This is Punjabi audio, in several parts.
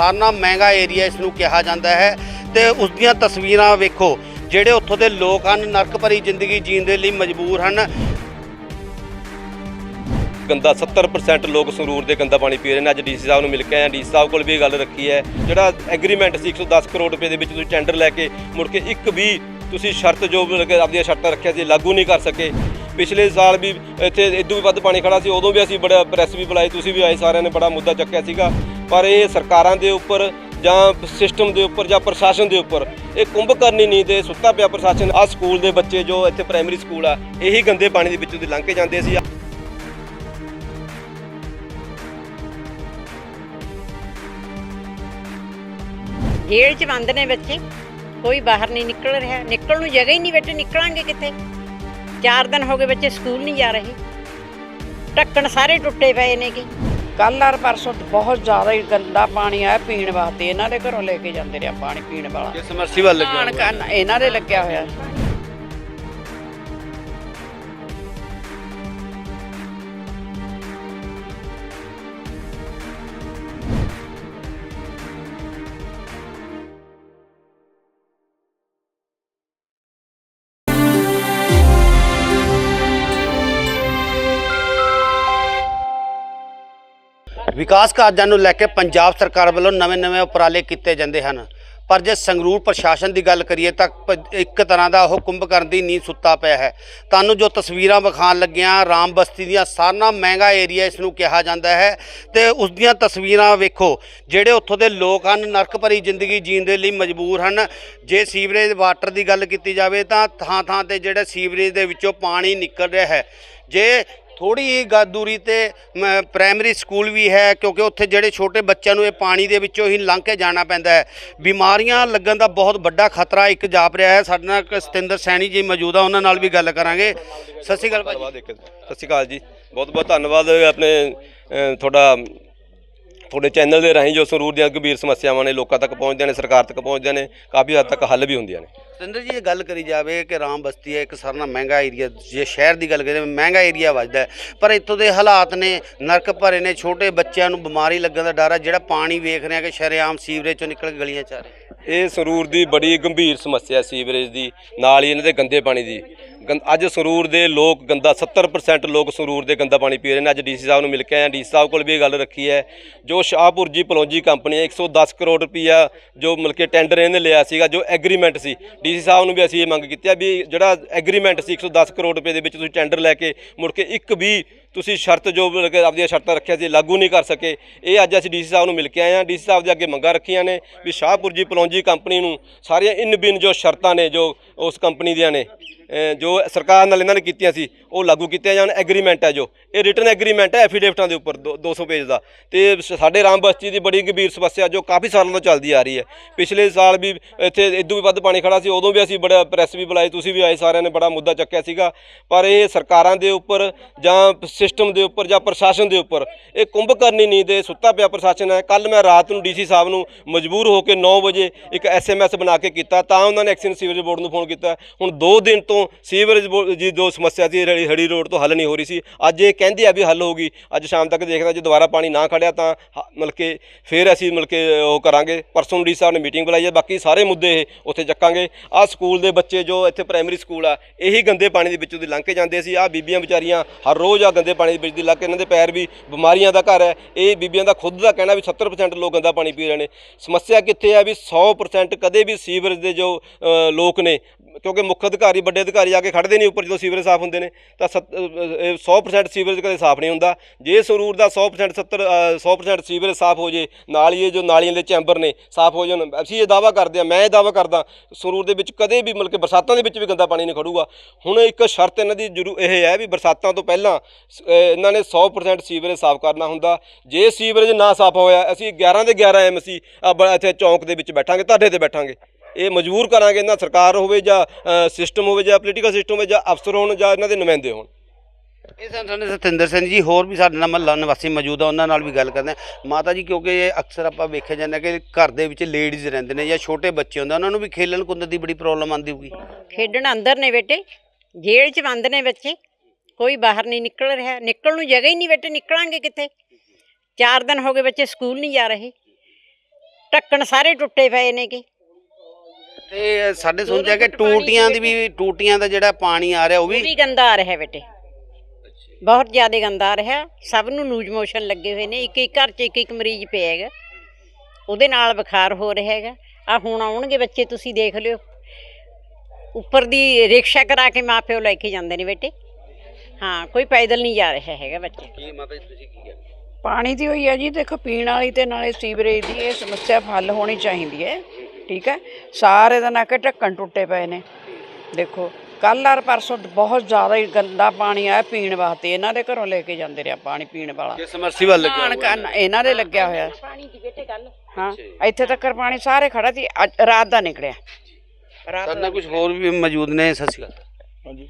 ਸਾਰਿਆਂ ਨਾਲੋਂ ਮਹਿੰਗਾ ਏਰੀਆ ਇਸ ਨੂੰ ਕਿਹਾ ਜਾਂਦਾ ਹੈ ਤੇ ਉਸ ਦੀਆਂ ਤਸਵੀਰਾਂ ਵੇਖੋ, ਜਿਹੜੇ ਉੱਥੋਂ ਦੇ ਲੋਕ ਹਨ, ਨਰਕ ਭਰੀ ਜ਼ਿੰਦਗੀ ਜੀਣ ਦੇ ਲਈ ਮਜਬੂਰ ਹਨ। ਗੰਦਾ 70% ਲੋਕ ਸੰਗਰੂਰ ਦੇ ਗੰਦਾ ਪਾਣੀ ਪੀ ਰਹੇ ਨੇ। ਅੱਜ ਡੀਸੀ ਸਾਹਿਬ ਨੂੰ ਮਿਲ ਕੇ ਆਏ ਡੀਸੀ ਸਾਹਿਬ ਕੋਲ ਵੀ ਇਹ ਗੱਲ ਰੱਖੀ ਹੈ। ਜਿਹੜਾ ਐਗਰੀਮੈਂਟ ਸੀ 110 ਕਰੋੜ ਰੁਪਏ ਦੇ ਵਿੱਚ ਤੁਸੀਂ ਟੈਂਡਰ ਲੈ ਕੇ ਮੁੜ ਕੇ ਇੱਕ ਵੀ ਤੁਸੀਂ ਸ਼ਰਤ ਜੋ ਮਤਲਬ ਆਪਣੀਆਂ ਸ਼ਰਤਾਂ ਰੱਖਿਆ ਸੀ, ਲਾਗੂ ਨਹੀਂ ਕਰ ਸਕੇ। ਪਿਛਲੇ ਸਾਲ ਵੀ ਇੱਥੇ ਇਦੋਂ ਵੀ ਵੱਧ ਪਾਣੀ ਖੜਾ ਸੀ, ਉਦੋਂ ਵੀ ਅਸੀਂ ਬੜਾ ਪ੍ਰੈਸ ਵੀ ਬੁਲਾਈ, ਤੁਸੀਂ ਵੀ ਆਏ ਸਾਰਿਆਂ ਨੇ, ਬੜਾ ਮੁੱਦਾ ਚੱਕਿਆ ਸੀਗਾ। ਪਰ ਇਹ ਸਰਕਾਰਾਂ ਦੇ ਉੱਪਰ ਜਾਂ ਸਿਸਟਮ ਦੇ ਉੱਪਰ ਜਾਂ ਪ੍ਰਸ਼ਾਸਨ ਦੇ ਉੱਪਰ ਇਹ ਕੁੰਭ ਕਰਨੀ ਨਹੀਂ ਤੇ ਸੁੱਤਾ ਪਿਆ ਪ੍ਰਸ਼ਾਸਨ। ਆ ਸਕੂਲ ਦੇ ਬੱਚੇ ਜੋ ਇੱਥੇ ਪ੍ਰਾਇਮਰੀ ਸਕੂਲ ਆ, ਇਹੀ ਗੰਦੇ ਪਾਣੀ ਦੇ ਵਿੱਚੋਂ ਦੀ ਲੰਘ ਕੇ ਜਾਂਦੇ ਸੀ। ਜੇਲ੍ਹ 'ਚ ਬੰਦ ਨੇ ਬੱਚੇ, ਕੋਈ ਬਾਹਰ ਨਹੀਂ ਨਿਕਲ ਰਿਹਾ, ਨਿਕਲਣ ਨੂੰ ਜਗ੍ਹਾ ਹੀ ਨਹੀਂ ਬੇਟੇ ਨਿਕਲਾਂਗੇ ਕਿੱਥੇ? ਚਾਰ ਦਿਨ ਹੋ ਗਏ ਬੱਚੇ ਸਕੂਲ ਨਹੀਂ ਜਾ ਰਹੇ। ਢੱਕਣ ਸਾਰੇ ਟੁੱਟੇ ਪਏ ਨੇ ਕਿ। ਕੱਲ੍ਹ ਔਰ ਪਰਸੋਂ ਤੋਂ ਬਹੁਤ ਜ਼ਿਆਦਾ ਹੀ ਗੰਦਾ ਪਾਣੀ ਆਇਆ ਪੀਣ ਵਾਸਤੇ। ਇਹਨਾਂ ਦੇ ਘਰੋਂ ਲੈ ਕੇ ਜਾਂਦੇ ਰਿਹਾ ਪਾਣੀ ਪੀਣ ਵਾਲਾ। ਸਮਰਸੀਬਲ ਲੱਗਿਆ ਇਹਨਾਂ ਦੇ ਲੱਗਿਆ ਹੋਇਆ। ਵਿਕਾਸ ਕਾਰਜਾਂ ਨੂੰ ਲੈ ਕੇ ਪੰਜਾਬ ਸਰਕਾਰ ਵੱਲੋਂ ਨਵੇਂ-ਨਵੇਂ ਉਪਰਾਲੇ ਕੀਤੇ ਜਾਂਦੇ ਹਨ। ਪਰ ਜੇ ਸੰਗਰੂਰ ਪ੍ਰਸ਼ਾਸਨ ਦੀ ਗੱਲ ਕਰੀਏ ਤਾਂ ਪ- ਇੱਕ ਤਰ੍ਹਾਂ ਦਾ ਉਹ ਕੁੰਭਕਰਨ ਦੀ ਨੀਂਦ ਸੁੱਤਾ ਪਿਆ ਹੈ। ਤੁਹਾਨੂੰ ਜੋ ਤਸਵੀਰਾਂ ਵਿਖਾਣ ਲੱਗਿਆਂ, ਰਾਮ ਬਸਤੀ ਦੀਆਂ ਸਾਰਿਆਂ ਨਾਲੋਂ ਮਹਿੰਗਾ ਏਰੀਆ ਇਸ ਨੂੰ ਕਿਹਾ ਜਾਂਦਾ ਹੈ ਤੇ ਉਸ ਦੀਆਂ ਤਸਵੀਰਾਂ ਵੇਖੋ, ਜਿਹੜੇ ਉੱਥੋਂ ਦੇ ਲੋਕ ਹਨ, ਨਰਕ ਭਰੀ ਜ਼ਿੰਦਗੀ ਜੀਣ ਦੇ ਲਈ ਮਜਬੂਰ ਹਨ। ਜੇ ਸੀਵਰੇਜ ਵਾਟਰ ਦੀ ਗੱਲ ਕੀਤੀ ਜਾਵੇ ਤਾਂ ਥਾਂ ਥਾਂ ਤੇ ਜਿਹੜਾ ਸੀਵਰੇਜ ਦੇ ਵਿੱਚੋਂ ਪਾਣੀ ਨਿਕਲ ਰਿਹਾ ਹੈ। ਜੇ ਥੋੜੀ ਹੀ ਗਾ ਦੂਰੀ ਤੇ ਮ, ਪ੍ਰਾਇਮਰੀ ਸਕੂਲ ਵੀ ਹੈ ਕਿਉਂਕਿ ਉੱਥੇ ਜਿਹੜੇ ਛੋਟੇ ਬੱਚਿਆਂ ਨੂੰ ਇਹ ਪਾਣੀ ਦੇ ਵਿੱਚੋਂ ਹੀ ਲੰਘ ਕੇ ਜਾਣਾ ਪੈਂਦਾ ਹੈ। ਬਿਮਾਰੀਆਂ ਲੱਗਣ ਦਾ ਬਹੁਤ ਵੱਡਾ ਖਤਰਾ ਇੱਕ ਜਾਪ ਰਿਹਾ ਹੈ। ਸਾਡੇ ਨਾਲ ਸਤਿੰਦਰ ਸੈਣੀ ਜੀ ਮੌਜੂਦ ਆ ਉਹਨਾਂ ਨਾਲ ਵੀ ਗੱਲ ਕਰਾਂਗੇ। ਸਤਿ ਸ਼੍ਰੀ ਅਕਾਲ ਭਾਜੀ। ਇੱਕ ਸਤਿ ਸ਼੍ਰੀ ਅਕਾਲ ਜੀ। ਬਹੁਤ ਬਹੁਤ ਧੰਨਵਾਦ ਆਪਣੇ ਤੁਹਾਡਾ ਤੁਹਾਡੇ ਚੈਨਲ ਦੇ ਰਾਹੀਂ ਜੋ ਸੰਗਰੂਰ ਦੀਆਂ ਗੰਭੀਰ ਸਮੱਸਿਆਵਾਂ ਨੇ, ਲੋਕਾਂ ਤੱਕ ਪਹੁੰਚਦੀਆਂ ਨੇ, ਸਰਕਾਰ ਤੱਕ ਪਹੁੰਚਦੀਆਂ ਨੇ, ਕਾਫੀ ਹੱਦ ਤੱਕ ਹੱਲ ਵੀ ਹੁੰਦੀਆਂ ਨੇ। ਸਤਿੰਦਰ ਜੀ, ਇਹ ਗੱਲ ਕਰੀ ਜਾਵੇ ਕਿ ਰਾਮ ਬਸਤੀ ਹੈ, ਇੱਕ ਸਾਰਿਆਂ ਨਾਲੋਂ ਮਹਿੰਗਾ ਏਰੀਆ, ਜੇ ਸ਼ਹਿਰ ਦੀ ਗੱਲ ਕਰੀਏ ਮਹਿੰਗਾ ਏਰੀਆ ਵੱਜਦਾ ਪਰ ਇੱਥੋਂ ਦੇ ਹਾਲਾਤ ਨੇ, ਨਰਕ ਭਰੇ ਨੇ, ਛੋਟੇ ਬੱਚਿਆਂ ਨੂੰ ਬਿਮਾਰੀ ਲੱਗਣ ਦਾ ਡਰ ਹੈ, ਜਿਹੜਾ ਪਾਣੀ ਵੇਖ ਰਹੇ ਆ ਕਿ ਸ਼ਰੇਆਮ ਸੀਵਰੇਜ ਚੋਂ ਨਿਕਲ ਕੇ ਗਲੀਆਂ ਚ ਆ ਰਿਹਾ। ਇਹ ਸੰਗਰੂਰ ਦੀ ਬੜੀ ਗੰਭੀਰ ਸਮੱਸਿਆ ਸੀਵਰੇਜ ਦੀ, ਨਾਲ ਹੀ ਇਹਨਾਂ ਦੇ ਗੰਦੇ ਪਾਣੀ ਦੀ। ਗੰ- ਅੱਜ ਸਰੂਰ ਦੇ ਲੋਕ ਗੰਦਾ 70% ਲੋਕ ਸੰਗਰੂਰ ਦੇ ਗੰਦਾ ਪਾਣੀ ਪੀ ਰਹੇ ਨੇ। ਅੱਜ ਡੀਸੀ ਸਾਹਿਬ ਨੂੰ ਮਿਲ ਕੇ ਆਏ ਡੀਸੀ ਸਾਹਿਬ ਕੋਲ ਵੀ ਇਹ ਗੱਲ ਰੱਖੀ ਹੈ। ਜੋ ਸ਼ਾਹਪੁਰ ਜੀ ਪਲੌਂਜੀ ਕੰਪਨੀ ਹੈ 110 ਕਰੋੜ ਰੁਪਈਆ ਜੋ ਮਿਲ ਕੇ ਟੈਂਡਰ ਇਹਨੇ ਲਿਆ ਸੀਗਾ, ਜੋ ਐਗਰੀਮੈਂਟ ਸੀ। ਡੀਸੀ ਸਾਹਿਬ ਨੂੰ ਵੀ ਅਸੀਂ ਇਹ ਮੰਗ ਕੀਤੀ ਹੈ ਵੀ ਜਿਹੜਾ ਐਗਰੀਮੈਂਟ ਸੀ 110 ਕਰੋੜ ਰੁਪਏ ਦੇ ਵਿੱਚ ਤੁਸੀਂ ਟੈਂਡਰ ਲੈ ਕੇ ਮੁੜ ਕੇ ਇੱਕ ਵੀ ਤੁਸੀਂ ਸ਼ਰਤ ਜੋ ਮਤਲਬ ਕਿ ਆਪਣੀਆਂ ਸ਼ਰਤਾਂ ਰੱਖਿਆ ਸੀ, ਲਾਗੂ ਨਹੀਂ ਕਰ ਸਕੇ, ਇਹ ਅੱਜ ਅਸੀਂ ਡੀਸੀ ਸਾਹਿਬ ਨੂੰ ਮਿਲ ਕੇ ਆਏ ਹਾਂ। ਡੀਸੀ ਸਾਹਿਬ ਦੇ ਅੱਗੇ ਮੰਗਾਂ ਰੱਖੀਆਂ ਨੇ ਵੀ ਸ਼ਾਹਪੁਰ ਜੀ, ਪਲੌਂਜੀ ਕੰਪਨੀ ਨੂੰ ਸਾਰੀਆਂ ਇਨ ਬਿਨ ਜੋ ਸ਼ਰਤਾਂ ਨੇ, ਜੋ ਉਸ ਕੰਪਨੀ ਦੀਆਂ ਨੇ। ਜੋ ਸਰਕਾਰ ਨਾਲ ਇਹਨਾਂ ਨੇ ਕੀਤੀਆਂ ਸੀ, ਉਹ ਲਾਗੂ ਕੀਤੀਆਂ ਜਾਣ ਐਗਰੀਮੈਂਟ ਹੈ ਜੋ। ਇਹ ਰਿਟਨ ਐਗਰੀਮੈਂਟ ਹੈ ਐਫੀਡੇਵਿਟਾਂ ਦੇ ਉੱਪਰ, ਦੋ- 200 ਪੇਜ ਦਾ। ਤੇ ਸਾਡੇ ਰਾਮ ਬਸਤੀ ਦੀ ਬੜੀ ਗੰਭੀਰ ਸਮੱਸਿਆ ਜੋ ਕਾਫੀ ਸਾਲਾਂ ਤੋਂ ਚੱਲਦੀ ਆ ਰਹੀ ਹੈ। ਪਿਛਲੇ ਸਾਲ ਵੀ ਇੱਥੇ ਇਦੋਂ ਵੀ ਵੱਧ ਪਾਣੀ ਖੜਾ ਸੀ, ਉਦੋਂ ਵੀ ਅਸੀਂ ਬੜਾ ਪ੍ਰੈਸ ਵੀ ਬੁਲਾਈ ਤੁਸੀਂ ਵੀ ਆਏ, ਸਾਰਿਆਂ ਨੇ ਬੜਾ ਮੁੱਦਾ ਚੱਕਿਆ ਸੀਗਾ। ਪਰ ਇਹ ਸਰਕਾਰਾਂ ਦੇ ਉੱਪਰ ਜਾਂ ਸਿਸਟਮ ਦੇ ਉੱਪਰ ਜਾਂ ਪ੍ਰਸ਼ਾਸਨ ਦੇ ਉੱਪਰ ਇਹ ਕੁੰਭ ਕਰਨੀ ਨਹੀਂ ਤੇ ਸੁੱਤਾ ਪਿਆ ਪ੍ਰਸ਼ਾਸਨ ਹੈ। ਕੱਲ ਮੈਂ ਰਾਤ ਨੂੰ ਡੀਸੀ ਸਾਹਿਬ ਨੂੰ ਮਜਬੂਰ ਹੋ ਕੇ 9 ਵਜੇ ਇੱਕ ਐਸਐਮਐਸ ਬਣਾ ਕੇ ਕੀਤਾ, ਤਾਂ ਉਹਨਾਂ ਨੇ ਐਕਸ਼ਨ ਸੀਵਰੇਜ ਬੋਰਡ ਨੂੰ ਫੋਨ ਕੀਤਾ ਹੁਣ 2 ਦਿਨ ਤੋਂ ਸੀਵਰੇਜ ਬੋਰਡ ਦੀ ਜੋ ਸਮੱਸਿਆ ਸੀ ਹੜੀ ਹੜੀ ਰੋਡ ਤੋਂ ਹੱਲ ਨਹੀਂ ਹੋ ਰਹੀ ਸੀ। ਅੱਜ ਇਹ ਕਹਿੰਦੇ ਆ ਵੀ ਹੱਲ ਹੋ ਗਈ ਅੱਜ ਸ਼ਾਮ ਤੱਕ ਦੇਖਦਾ, ਜੇ ਦੁਬਾਰਾ ਪਾਣੀ ਨਾ ਖੜਿਆ ਤਾਂ ਮਤਲਬ ਕਿ ਫਿਰ ਅਸੀਂ ਮਤਲਬ ਕਿ ਉਹ ਕਰਾਂਗੇ। ਪਰਸੋਂ ਡੀ ਸਾਹਿਬ ਨੇ ਮੀਟਿੰਗ ਬੁਲਾਈ ਹੈ। ਬਾਕੀ ਸਾਰੇ ਮੁੱਦੇ ਇਹ ਉੱਥੇ ਚੱਕਾਂਗੇ। ਆਹ ਸਕੂਲ ਦੇ ਬੱਚੇ ਜੋ ਇੱਥੇ ਪ੍ਰਾਇਮਰੀ ਸਕੂਲ ਆ, ਇਹੀ ਗੰਦੇ ਪਾਣੀ ਦੇ ਵਿੱਚੋਂ ਦੀ ਲੰਘ ਕੇ ਜਾਂਦੇ ਸੀ। ਆਹ ਬੀਬੀਆਂ ਵਿਚਾਰੀਆਂ ਹਰ ਰੋਜ਼ ਆ ਗੰਦੇ ਪਾਣੀ ਦੇ ਵਿੱਚ ਦੀ ਲੰਘ ਕੇ ਇਹਨਾਂ ਦੇ ਪੈਰ ਵੀ ਬਿਮਾਰੀਆਂ ਦਾ ਘਰ ਹੈ। ਇਹ ਬੀਬੀਆਂ ਦਾ ਖੁਦ ਦਾ ਕਹਿਣਾ ਵੀ 70% ਲੋਕ ਗੰਦਾ ਪਾਣੀ ਪੀ ਰਹੇ ਨੇ। ਸਮੱਸਿਆ ਕਿੱਥੇ ਆ ਵੀ 100% ਕਦੇ ਵੀ ਸੀਵਰੇਜ ਦੇ ਜੋ ਲੋਕ ਨੇ ਕਿਉਂਕਿ ਮੁੱਖ ਅਧਿਕਾਰੀ ਵੱਡੇ ਅਧਿਕਾਰੀ ਆ ਕੇ ਖੜਦੇ ਨਹੀਂ ਉੱਪਰ ਜਦੋਂ ਸੀਵਰੇਜ ਸਾਫ਼ ਹੁੰਦੇ ਨੇ ਤਾਂ ਸੱਤ- ਅ, ਅ, 100% ਸੀਵਰੇਜ ਕਦੇ ਸਾਫ਼ ਨਹੀਂ ਹੁੰਦਾ। ਜੇ ਸਰੂਰ ਦਾ 100% 70 ਅ, 100% ਸੀਵਰੇਜ ਸਾਫ਼ ਹੋ ਜੇ ਨਾਲ ਹੀ ਇਹ ਜੋ ਨਾਲੀਆਂ ਦੇ ਚੈਂਬਰ ਨੇ ਸਾਫ਼ ਹੋ ਜਾਣ ਅਸੀਂ ਇਹ ਦਾਵਾ ਕਰਦੇ ਹਾਂ ਮੈਂ ਇਹ ਦਾਵਾ ਕਰਦਾ ਸਰੂਰ ਦੇ ਵਿੱਚ ਕਦੇ ਵੀ ਮਤਲਬ ਕਿ ਬਰਸਾਤਾਂ ਦੇ ਵਿੱਚ ਵੀ ਗੰਦਾ ਪਾਣੀ ਨਹੀਂ ਖੜੂਗਾ। ਹੁਣ ਇੱਕ ਸ਼ਰਤ ਇਹਨਾਂ ਦੀ ਜ਼ਰੂ ਇਹ ਹੈ ਵੀ ਬਰਸਾਤਾਂ ਤੋਂ ਪਹਿਲਾਂ ਸ- ਇਹਨਾਂ ਨੇ 100% ਸੀਵਰੇਜ ਸਾਫ਼ ਕਰਨਾ ਹੁੰਦਾ। ਜੇ ਸੀਵਰੇਜ ਨਾ ਸਾਫ਼ ਹੋਇਆ ਅਸੀਂ 11 ਦੇ 11 ਐਮਸੀ ਇੱਥੇ ਚੌਂਕ ਦੇ ਵਿੱਚ ਬੈਠਾਂਗੇ ਤੁਹਾਡੇ ਤੇ ਬੈਠਾਂਗੇ। ਇਹ ਮਜਬੂਰ ਕਰਾਂਗੇ ਇਹਨਾਂ ਸਰਕਾਰ ਹੋਵੇ ਜਾਂ ਸਿਸਟਮ ਹੋਵੇ ਜਾਂ ਪੋਲੀਟੀਕਲ ਸਿਸਟਮ ਹੋਵੇ ਜਾਂ ਅਫਸਰ ਹੋਣ ਜਾਂ ਇਹਨਾਂ ਦੇ ਨੁਮਾਇੰਦੇ ਹੋਣ। ਇਹ ਸਨ ਸਾਡੇ ਸਤਿੰਦਰ ਸਿੰਘ ਜੀ ਹੋਰ ਵੀ ਸਾਡੇ ਨਾਲ ਮਹੱਲਾ ਨਿਵਾਸੀ ਮੌਜੂਦ ਆ ਉਹਨਾਂ ਨਾਲ ਵੀ ਗੱਲ ਕਰਦੇ ਹਾਂ। ਮਾਤਾ ਜੀ ਕਿਉਂਕਿ ਇਹ ਅਕਸਰ ਆਪਾਂ ਵੇਖਿਆ ਜਾਂਦਾ ਕਿ ਘਰ ਦੇ ਵਿੱਚ ਲੇਡੀਜ਼ ਰਹਿੰਦੇ ਨੇ ਜਾਂ ਛੋਟੇ ਬੱਚੇ ਹੁੰਦੇ ਉਹਨਾਂ ਨੂੰ ਵੀ ਖੇਲਣ ਕੁੰਦਣ ਦੀ ਬੜੀ ਪ੍ਰੋਬਲਮ ਆਉਂਦੀ ਹੋਊਗੀ। ਖੇਡਣ ਅੰਦਰ ਨੇ ਬੇਟੇ ਜੇਲ੍ਹ 'ਚ ਬੰਦ ਨੇ ਬੱਚੇ। ਕੋਈ ਬਾਹਰ ਨਹੀਂ ਨਿਕਲ ਰਿਹਾ ਨਿਕਲਣ ਨੂੰ ਜਗ੍ਹਾ ਹੀ ਨਹੀਂ ਬੇਟੇ ਨਿਕਲਾਂਗੇ ਕਿੱਥੇ? ਚਾਰ ਦਿਨ ਹੋ ਗਏ ਬੱਚੇ ਸਕੂਲ ਨਹੀਂ ਜਾ ਰਹੇ। ਢੱਕਣ ਸਾਰੇ ਟੁੱਟੇ ਪਏ ਨੇਗੇ। ਤੇ ਸਾਡੇ ਸੁਣਦੇ ਆ ਕਿ ਟੂਟੀਆਂ ਦੀ ਵੀ ਟੂਟੀਆਂ ਦਾ ਜਿਹੜਾ ਪਾਣੀ ਆ ਰਿਹਾ ਉਹ ਉਹ ਵੀ ਵੀ ਗੰਦਾ ਆ ਰਿਹਾ ਬੇਟੇ। ਬਹੁਤ ਜ਼ਿਆਦਾ ਗੰਦਾ ਆ ਰਿਹਾ। ਸਭ ਨੂੰ ਲੂਜ ਮੋਸ਼ਨ ਲੱਗੇ ਹੋਏ ਨੇ। ਇੱਕ ਇੱਕ ਘਰ 'ਚ ਇੱਕ ਇੱਕ ਮਰੀਜ਼ ਪਿਆ ਹੈਗਾ। ਉਹਦੇ ਨਾਲ ਬੁਖਾਰ ਹੋ ਰਿਹਾ ਹੈਗਾ। ਆ ਹੁਣ ਆਉਣਗੇ ਬੱਚੇ ਤੁਸੀਂ ਦੇਖ ਲਿਓ। ਉੱਪਰ ਦੀ ਰਿਕਸ਼ਾ ਕਰਾ ਕੇ ਮਾਪਿਓ ਲੈ ਕੇ ਜਾਂਦੇ ਨੇ ਬੇਟੇ। ਹਾਂ ਕੋਈ ਪੈਦਲ ਨਹੀਂ ਜਾ ਰਿਹਾ ਹੈਗਾ ਬੱਚੇ। ਕੀ ਮਾਤਾ ਜੀ ਤੁਸੀਂ ਕੀ ਕਹਿੰਦੇ ਪਾਣੀ ਦੀ ਹੋਈ ਹੈ ਜੀ ਦੇਖੋ ਪੀਣ ਵਾਲੀ ਤੇ ਨਾਲੇ ਸੀਵਰੇਜ ਦੀ ਇਹ ਸਮੱਸਿਆ ਹੱਲ ਹੋਣੀ ਚਾਹੀਦੀ ਹੈ। ਠੀਕ ਹੈ? ਸਾਰੇ ਦਿਨ ਆ ਕੇ ਢੱਕਣ ਟੁੱਟੇ ਪਏ ਨੇ। ਦੇਖੋ ਕੱਲ ਔਰ ਪਰਸੋਂ ਬਹੁਤ ਜ਼ਿਆਦਾ ਹੀ ਗੰਦਾ ਪਾਣੀ ਆਇਆ ਪੀਣ ਵਾਸਤੇ। ਇਹਨਾਂ ਦੇ ਘਰੋਂ ਲੈ ਕੇ ਜਾਂਦੇ ਰਿਹਾ ਪਾਣੀ ਪੀਣ ਵਾਲਾ। ਕਿ ਸਮਰਸੀਬਲ ਲੱਗਿਆ ਇਹਨਾਂ ਦੇ ਲੱਗਿਆ ਹੋਇਆ। ਪਾਣੀ ਦੀ ਬੇਟੇ ਗੱਲ। ਹਾਂ ਇੱਥੇ ਤੱਕ ਪਾਣੀ ਸਾਰੇ ਖੜਾ ਸੀ। ਅੱਜ ਰਾਤ ਦਾ ਨਿਕਲਿਆ। ਰਾਤ ਸਾਡੇ ਨਾਲ ਕੁਝ ਹੋਰ ਵੀ ਮੌਜੂਦ ਨੇ ਸਤਿ ਸ਼੍ਰੀ ਅਕਾਲ। ਹਾਂਜੀ।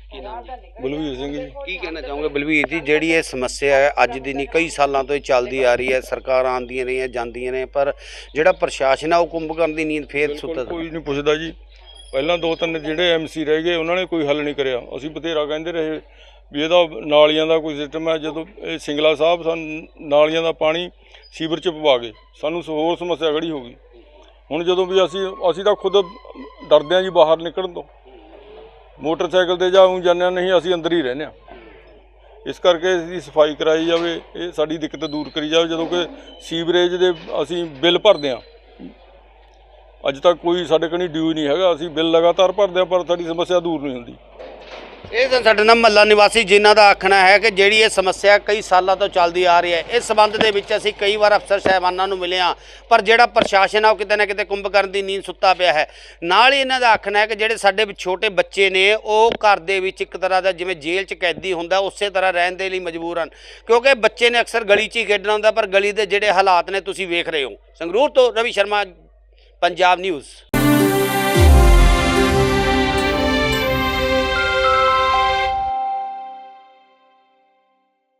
ਬਲਵੀਰ ਸਿੰਘ ਜੀ। ਕੀ ਕਹਿਣਾ ਚਾਹੋਗੇ? ਬਲਵੀਰ ਜੀ ਜਿਹੜੀ ਇਹ ਸਮੱਸਿਆ ਹੈ ਅੱਜ ਦੀ ਨਹੀਂ ਕਈ ਸਾਲਾਂ ਤੋਂ ਇਹ ਚੱਲਦੀ ਆ ਰਹੀ ਹੈ ਸਰਕਾਰਾਂ ਆਉਂਦੀਆਂ ਰਹੀਆਂ ਜਾਂਦੀਆਂ ਨੇ ਪਰ ਜਿਹੜਾ ਪ੍ਰਸ਼ਾਸਨ ਆ ਉਹ ਕੁੰਭਕਰਨ ਦੀ ਨੀਂਦ ਫੇਰ ਸੁੱਤਾ ਕੋਈ ਨਹੀਂ ਪੁੱਛਦਾ ਜੀ। ਪਹਿਲਾਂ ਦੋ ਤਿੰਨ ਜਿਹੜੇ ਐਮਸੀ ਰਹਿ ਗਏ ਉਹਨਾਂ ਨੇ ਕੋਈ ਹੱਲ ਨਹੀਂ ਕਰਿਆ। ਅਸੀਂ ਬਥੇਰਾ ਕਹਿੰਦੇ ਰਹੇ ਵੀ ਇਹਦਾ ਨਾਲੀਆਂ ਦਾ ਕੋਈ ਸਿਸਟਮ ਹੈ ਜਦੋਂ ਇਹ ਸਿੰਗਲਾ ਸਾਹਿਬ ਸਾਨੂੰ ਨਾਲੀਆਂ ਦਾ ਪਾਣੀ ਸੀਵਰ ਚ ਪਵਾ ਗਏ। ਸਾਨੂੰ ਹੋਰ ਸਮੱਸਿਆ ਖੜੀ ਹੋ ਗਈ। ਹੁਣ ਜਦੋਂ ਵੀ ਅਸੀਂ ਅਸੀਂ ਤਾਂ ਖੁਦ ਡਰਦੇ ਹਾਂ ਜੀ ਬਾਹਰ ਨਿਕਲਣ ਤੋਂ। ਮੋਟਰਸਾਈਕਲ ਤੇ ਜਾਂ ਉਂ ਜਾਂਦੇ ਹਾਂ, ਨਹੀਂ, ਅਸੀਂ ਅੰਦਰ ਹੀ ਰਹਿੰਦੇ ਹਾਂ। ਇਸ ਕਰਕੇ ਇਸ ਦੀ ਸਫ਼ਾਈ ਕਰਾਈ ਜਾਵੇ, ਇਹ ਸਾਡੀ ਦਿੱਕਤ ਦੂਰ ਕਰੀ ਜਾਵੇ, ਜਦੋਂ ਕਿ ਸੀਵਰੇਜ ਦੇ ਅਸੀਂ ਬਿੱਲ ਭਰਦੇ ਹਾਂ। ਅੱਜ ਤੱਕ ਕੋਈ ਸਾਡੇ ਕੋਲ ਡਿਊ ਨਹੀਂ ਹੈਗਾ, ਅਸੀਂ ਬਿੱਲ ਲਗਾਤਾਰ ਭਰਦੇ ਹਾਂ, ਪਰ ਸਾਡੀ ਸਮੱਸਿਆ ਦੂਰ ਨਹੀਂ ਹੁੰਦੀ। ਇਹ ਤਾਂ ਸਾਡੇ ਨਾਲ ਮੱਲਾ ਨਿਵਾਸੀ ਜਿਨ੍ਹਾਂ ਦਾ ਆਖਣਾ ਹੈ ਕਿ ਜਿਹੜੀ ਇਹ ਸਮੱਸਿਆ ਕਈ ਸਾਲਾਂ ਤੋਂ ਚੱਲਦੀ ਆ ਰਹੀ ਹੈ। ਇਸ ਸੰਬੰਧ ਦੇ ਵਿੱਚ ਅਸੀਂ ਕਈ ਵਾਰ ਅਫਸਰ ਸਾਹਿਬਾਨਾਂ ਨੂੰ ਮਿਲੇ ਹਾਂ, ਪਰ ਜਿਹੜਾ ਪ੍ਰਸ਼ਾਸਨ ਆ ਉਹ ਕਿਤੇ ਨਾ ਕਿਤੇ ਕੁੰਭਕਰਨ ਦੀ ਨੀਂਦ ਸੁੱਤਾ ਪਿਆ ਹੈ। ਨਾਲ ਹੀ ਇਹਨਾਂ ਦਾ ਆਖਣਾ ਹੈ ਕਿ ਜਿਹੜੇ ਸਾਡੇ ਛੋਟੇ ਬੱਚੇ ਨੇ, ਉਹ ਘਰ ਦੇ ਵਿੱਚ ਇੱਕ ਤਰ੍ਹਾਂ ਦਾ ਜਿਵੇਂ ਜੇਲ੍ਹ 'ਚ ਕੈਦੀ ਹੁੰਦਾ, ਉਸੇ ਤਰ੍ਹਾਂ ਰਹਿਣ ਦੇ ਲਈ ਮਜਬੂਰ ਹਨ। ਕਿਉਂਕਿ ਬੱਚੇ ਨੇ ਅਕਸਰ ਗਲੀ 'ਚ ਹੀ ਖੇਡਣਾ ਹੁੰਦਾ, ਪਰ ਗਲੀ ਦੇ ਜਿਹੜੇ ਹਾਲਾਤ ਨੇ ਤੁਸੀਂ ਵੇਖ ਰਹੇ ਹੋ। ਸੰਗਰੂਰ ਤੋਂ ਰਵੀ ਸ਼ਰਮਾ, ਪੰਜਾਬ ਨਿਊਜ਼।